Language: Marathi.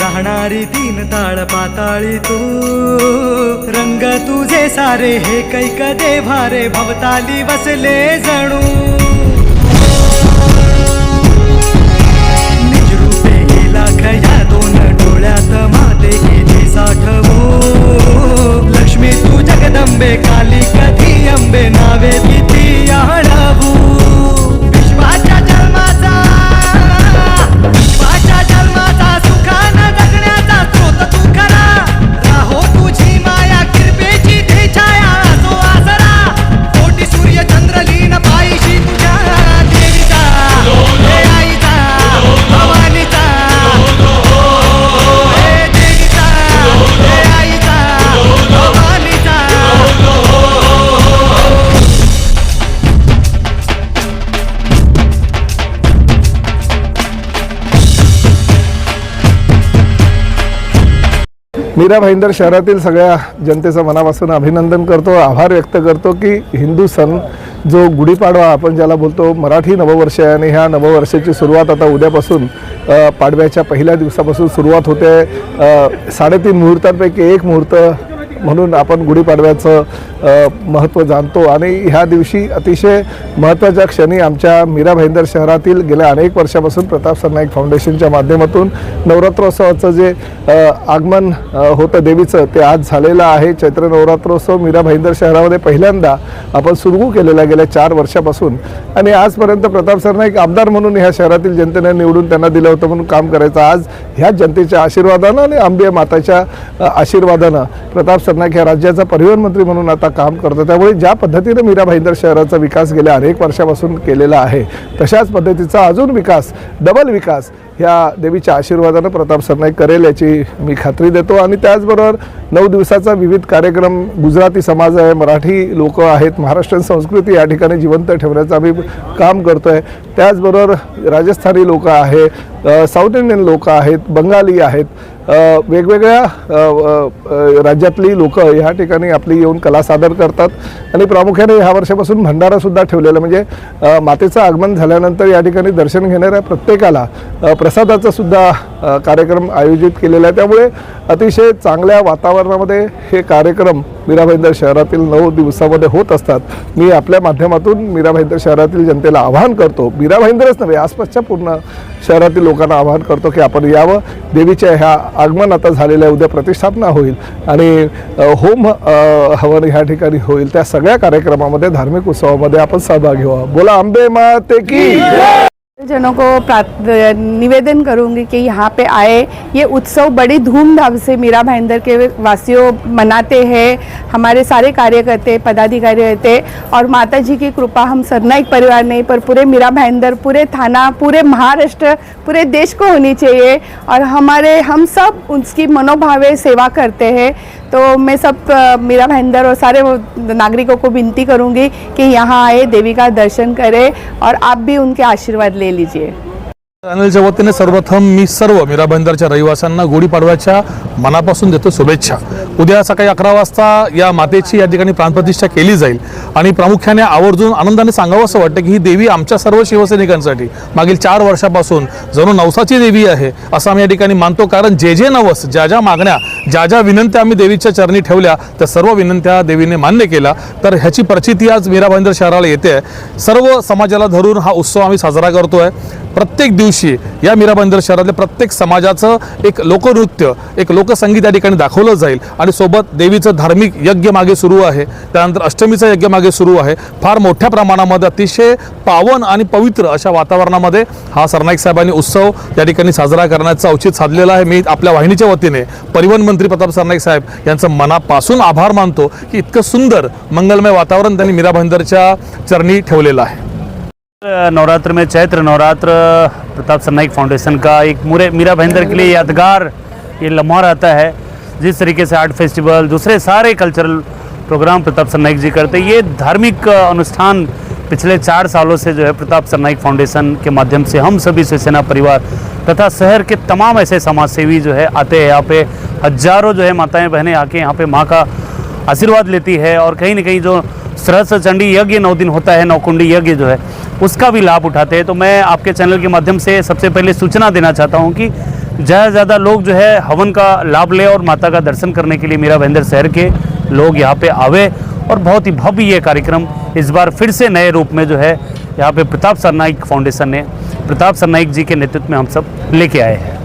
राहणारी तीन ताळ पाताळी तू. रंग तुझे सारे हे कैक देभारे भवताली बसले जणू. मीरा भाईंदर शहरातील सगळ्या जनतेचं मनापासून अभिनंदन करतो आभार व्यक्त करतो की हिंदू सण जो गुढीपाडवा आपण ज्याला बोलतो मराठी नववर्ष आहे आणि ह्या नववर्षाची सुरुवात आता उद्यापासून पाडव्याच्या पहिल्या दिवसापासून सुरुवात होते. साडेतीन मुहूर्तांपैकी एक मुहूर्त म्हणून आपण गुढीपाडव्याचं महत्त्व जाणतो. आणि ह्या दिवशी अतिशय महत्त्वाच्या क्षणी आमच्या मीरा भाईंदर शहरातील गेल्या अनेक वर्षापासून प्रताप सरनाईक फाउंडेशनच्या माध्यमातून नवरात्रोत्सवाचं जे आगमन होतं देवीचं ते आज झालेलं आहे. चैत्र नवरात्रोत्सव मीरा भाईंदर शहरामध्ये पहिल्यांदा आपण सुरू केलेला गेल्या चार वर्षापासून. आणि आजपर्यंत प्रताप सरनाईक आमदार म्हणून ह्या शहरातील जनतेने निवडून त्यांना दिलं होतं म्हणून काम करायचं. आज ह्या जनतेच्या आशीर्वादानं आणि आंबे माताच्या आशीर्वादानं प्रताप सरनाईक ह्या राज्याचा परिवहन मंत्री म्हणून आता काम करतो. त्यामुळे ज्या पद्धतीनं मीरा भाईंदर शहराचा विकास गेल्या अनेक वर्षापासून केलेला आहे तशाच पद्धतीचा अजून विकास डबल विकास ह्या देवीच्या आशीर्वादानं प्रताप सरनाईक करेल याची मी खात्री देतो. आणि त्याचबरोबर नऊ दिवसाचा विविध कार्यक्रम गुजराती समाज आहे मराठी लोक आहेत महाराष्ट्रीयन संस्कृती या ठिकाणी जिवंत ठेवण्याचं आम्ही काम करतो आहे त्याचबरोबर राजस्थानी लोक आहे साऊथ इंडियन लोक आहेत बंगाली आहेत. वेगवेगळ्या राज्यातली लोक ह्या ठिकाणी आपली येऊन कला सादर करतात. आणि प्रामुख्याने ह्या वर्षापासून भंडारासुद्धा ठेवलेला म्हणजे मातेचं आगमन झाल्यानंतर या ठिकाणी दर्शन घेणाऱ्या प्रत्येकाला प्रसादाचासुद्धा प्रसादाचा सुद्धा कार्यक्रम आयोजित केलेला आहे. त्यामुळे अतिशय चांगल्या वातावरणामध्ये हे कार्यक्रम मीरा भाईंदर शहरातील नऊ दिवसामध्ये होत असतात. मी आपल्या माध्यमातून मीरा भाईंदर शहरातील जनतेला आवाहन करतो. मीरा भाईंदरच नव्हे आसपासच्या पूर्ण शहरातील लोकांना आवाहन करतो की आपण यावं. देवीच्या ह्या आगमन आता झालेल्या उद्या प्रतिष्ठापना होईल आणि होम हवन ह्या ठिकाणी होईल. त्या सगळ्या कार्यक्रमामध्ये धार्मिक उत्सवामध्ये आपण सहभागी व्हा बोला आंबे माते की जनों को निवेदन करूँगी कि यहाँ पे आए। ये उत्सव बड़ी धूमधाम से मीरा भाईंदर के वासियों मनाते हैं। हमारे सारे कार्यकर्ते, पदाधिकारी रहते और माता जी की कृपा हम सरनाइक परिवार नहीं पर पूरे मीरा भाईंदर, पूरे थाना, पूरे महाराष्ट्र, पूरे देश को होनी चाहिए। और हमारे हम सब उसकी मनोभावे सेवा करते हैं। तो मैं सब मेरा मीरा भाईंदर और सारे नागरिकों को विनती करूंगी कि यहाँ आए देवी का दर्शन करें और आप भी उनके आशीर्वाद ले लीजिए। चॅनलच्या वतीने सर्वप्रथम मी सर्व मीरा भाईंदरच्या रहिवाशांना गुढीपाडव्याच्या मनापासून देतो शुभेच्छा. उद्या सकाळी अकरा वाजता या मातेची या ठिकाणी प्राणप्रतिष्ठा केली जाईल आणि प्रामुख्याने आवर्जून आनंदाने सांगावं असं वाटतं की ही देवी आमच्या सर्व शिवसैनिकांसाठी मागील चार वर्षापासून जणू नवसाची देवी आहे असं आम्ही या ठिकाणी मानतो. कारण जे जे नवस ज्या ज्या मागण्या ज्या ज्या विनंत्या आम्ही देवीच्या चरणी ठेवल्या त्या सर्व विनंत्या देवीने मान्य केल्या. तर ह्याची प्रचिती आज मीरा भाईंदर शहराला येते. आहे सर्व समाजाला धरून हा उत्सव आम्ही साजरा करतोय. प्रत्येक दिवशी या मीरा बंदर शहरातल्या प्रत्येक समाजाचं एक लोकनृत्य एक लोकसंगीत या ठिकाणी दाखवलं जाईल. आणि सोबत देवीचं धार्मिक यज्ञ मागे सुरू आहे. त्यानंतर अष्टमीचा यज्ञ मागे सुरू आहे. फार मोठ्या प्रमाणामध्ये अतिशय पावन आणि पवित्र अशा वातावरणामध्ये हा सरनाईक साहेबांनी उत्सव या ठिकाणी साजरा करण्याचं औचित साधलेलं आहे. मी आपल्या वाहिनीच्या वतीने परिवहन मंत्री प्रताप सरनाईक साहेब यांचं मनापासून आभार मानतो की इतकं सुंदर मंगलमय वातावरण त्यांनी मीरा भाईंदरच्या चरणी ठेवलेलं आहे. नवरात्र में चैत्र नवरात्र, प्रताप सरनाइक फाउंडेशन का एक मुरे मीरा भाईंदर के लिए यादगार ये लम्हा रहता है। जिस तरीके से आर्ट फेस्टिवल दूसरे सारे कल्चरल प्रोग्राम प्रताप सरनाइक जी करते ये धार्मिक अनुष्ठान पिछले चार सालों से जो है प्रताप सरनाइक फाउंडेशन के माध्यम से हम सभी शिवसेना परिवार तथा शहर के तमाम ऐसे समाज सेवी जो है आते हैं। यहाँ पे हज़ारों जो है माताएँ, बहनें आके यहाँ पे माँ का आशीर्वाद लेती है और कहीं ना कहीं जो सहस्र चंडी यज्ञ नौ दिन होता है नौकुंडी यज्ञ जो है उसका भी लाभ उठाते हैं। तो मैं आपके चैनल के माध्यम से सबसे पहले सूचना देना चाहता हूँ कि ज़्यादा से ज़्यादा लोग जो है हवन का लाभ ले और माता का दर्शन करने के लिए मीरा भाईंदर शहर के लोग यहाँ पे आवे और बहुत ही भव्य ये कार्यक्रम इस बार फिर से नए रूप में जो है यहाँ पे प्रताप सरनाइक फाउंडेशन ने, प्रताप सरनाइक जी के नेतृत्व में हम सब लेके आए हैं।